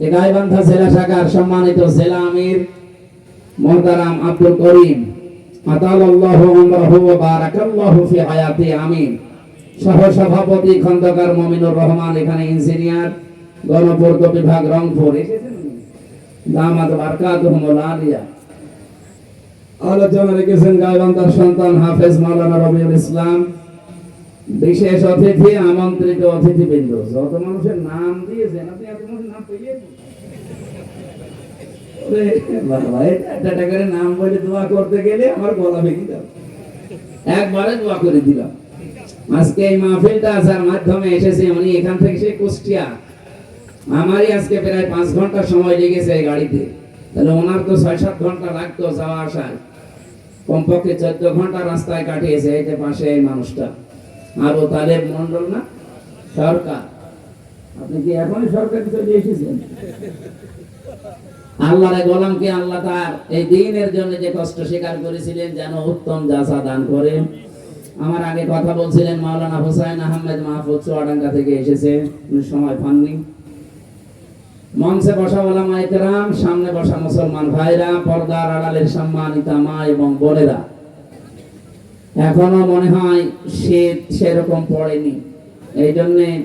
গাইবান্ধা জেলা শাখার সম্মানিত জেলা আমির আব্দুল করিম আমিন। সহ সভাপতি খন্দকার মমিনুর রহমান, এখানে ইঞ্জিনিয়ার, গণপূর্ত বিভাগ রংপুর। আলোচনা রেখেছেন গাইবান্ধার সন্তান হাফেজ মাওলানা রবিউল ইসলাম। বিশেষ অতিথি, আমন্ত্রিত অতিথিবৃন্দ। যত মানুষের নাম করে নাম বলে দোয়া করতে গেলে আমার গলা ভেঙে যাবে। একবারে দোয়া করে দিলাম। আজকে এই মাহফিলটা আসার মাধ্যমে এসেছে উনি এখান থেকে সে কুষ্টিয়া। আমারই আজকে প্রায় পাঁচ ঘণ্টা সময় লেগেছে এই গাড়িতে। তাহলে ওনার তো ছয় সাত ঘণ্টা লাগতো যাওয়া আসায় কমপক্ষে চোদ্দ ঘণ্টা রাস্তায় কাটিয়েছে এই যে পাশে এই মানুষটা। আবু তালেব মন্ডল না, সরকার। আপনি কি এখনই সরকারি চলে এসেছেন? আল্লাহর গোলামকে আল্লাহ তার এই দিনের জন্য যে কষ্ট স্বীকার করেছিলেন, যেন উত্তম জাসা দান করেন আমার আগে কথা বলছিলেন মাওলানা হোসাইন আহমেদ মাহফুজ চুয়াডাঙ্গা থেকে এসেছে। সময় পাননি। মঞ্চে বসা ওলামা ইকরাম সামনে বসা মুসলমান ভাইরা, পর্দার আড়ালের সম্মানিতা মা এবং বোনেরা। এখনও মনে হয় শীত সেরকম পড়েনি। এই জন্যে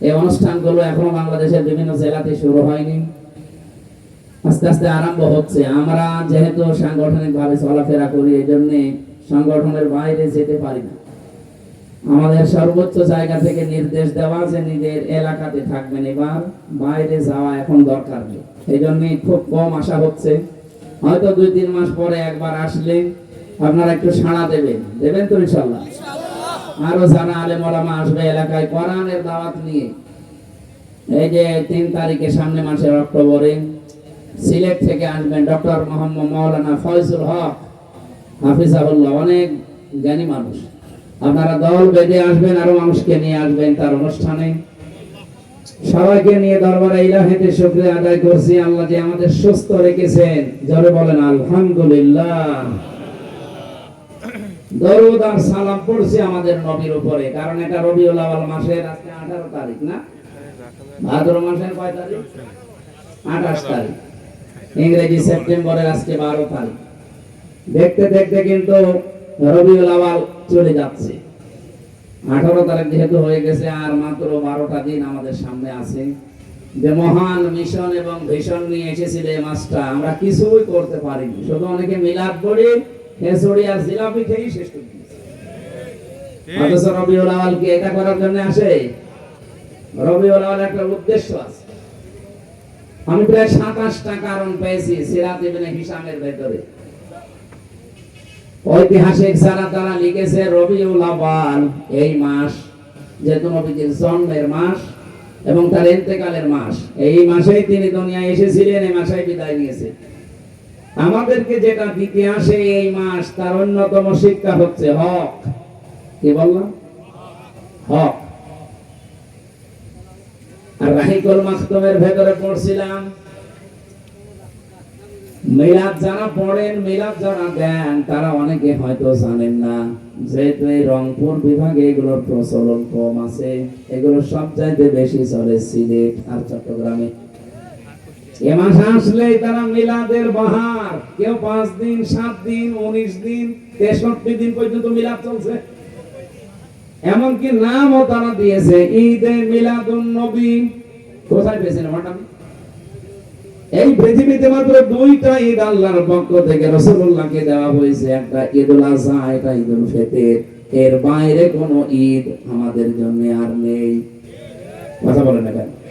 এই অনুষ্ঠানগুলো এখনও বাংলাদেশের বিভিন্ন জেলাতে শুরু হয়নি। আস্তে আস্তে আরম্ভ হচ্ছে। আমরা যেহেতু সাংগঠনিক ভাবে চলাফেরা করি এই জন্যে সংগঠনের বাইরে যেতে পারি না। আমাদের সর্বোচ্চ জায়গা থেকে নির্দেশ দেওয়া যে নিজের এলাকাতে থাকবেন এবার, বাইরে যাওয়া এখন দরকার নেই। এই জন্যে খুব কম আশা হচ্ছে। হয়তো দুই তিন মাস পরে একবার আসলে আপনারা একটু সাড়া দেবেন। দেবেন তো ইনশাল্লাহ? আরও যারা আলে মলামা আসবে এলাকায় কোরআনের দাওয়াত নিয়ে। এই যে তিন তারিখে সামনে মাসের অক্টোবরে সিলেট থেকে আসবেন ডক্টর মোহাম্মদ মৌলানা ফয়জুল হক। হাফিজাহুল্লাহ, অনেক জ্ঞানী মানুষ। আপনারা দল বেঁধে আসবেন, আরও মানুষকে নিয়ে আসবেন তার অনুষ্ঠানে। সবাইকে নিয়ে দরবারে ইলাহিতে শুকরিয়া আদায় করছি। আল্লাহ যে আমাদের সুস্থ রেখেছেন। জোরে বলেন, আলহামদুলিল্লাহ। দরুদ আর সালাম আমাদের নবীর উপরে। কারণ এটা রবিউল আওয়াল মাসের আজকে 18 তারিখ, না? ভাদ্র মাসের কয় তারিখ? 28 তারিখ। ইংরেজি সেপ্টেম্বরের আজকে 12 তারিখ। দেখতে দেখতে কিন্তু রবিউল আওয়াল চলে যাচ্ছে। আঠারো তারিখ যেহেতু হয়ে গেছে, আর মাত্র বারোটা দিন আমাদের সামনে আছে। যে মহান মিশন এবং ভিশন নিয়ে এসেছিল এই মাসটা, আমরা কিছুই করতে পারিনি। শুধু অনেকে মিলাদ পড়ি আর জিলাপি খেয়েই শেষ করে অথচ রবিউল আওয়াল কি এটা করার জন্য আসে? রবিউল আওয়াল একটা উদ্দেশ্য আছে। আমি প্রায় সাতাশটা কারণ পেয়েছি সিরাত ইবনে হিসামের ভেতরে। ঐতিহাসিক যারা তারা লিখেছে, রবিউল আওয়াল এই মাস যেহেতু নবীজির জন্মের মাস এবং তার ইন্তেকালের মাস, এই মাসেই তিনি দুনিয়ায় এসেছিলেন, এই মাসেই বিদায় নিয়েছে। আমাদেরকে যেটা দিতে আসে এই মাস, তার অন্যতম শিক্ষা হচ্ছে হক। কি বললাম? হক। আর রাহিকুল মাখতুমের ভেতরে পড়ছিলাম। মিলাদ যারা পড়েন, মিলাদ যারা দেন, তারা অনেকে হয়তো জানেন না, যেহেতু এই রংপুর বিভাগে এগুলোর প্রচলন কম আছে, এগুলো সব চাইতে বেশি চলে সিলেট আর চট্টগ্রামে। এ মাস আসলেই তারা মিলাদের বাহার। কেউ পাঁচ দিন, সাত দিন, উনিশ দিন, তেষট্টি দিন পর্যন্ত মিলাদ চলছে। এমনকি নামও তারা দিয়েছে, ঈদে মিলাদুন নবী। কোথায় পেয়েছেন এই পৃথিবীতে মাত্র দুইটা ঈদ আল্লাহর পক্ষ থেকে দেওয়া হয়েছে। একটা ঈদুল আজহা ঈদুল ফিতর। এর বাইরে কোনো ঈদ আমাদের জন্য আর নেই। কথা বলেন না কেন?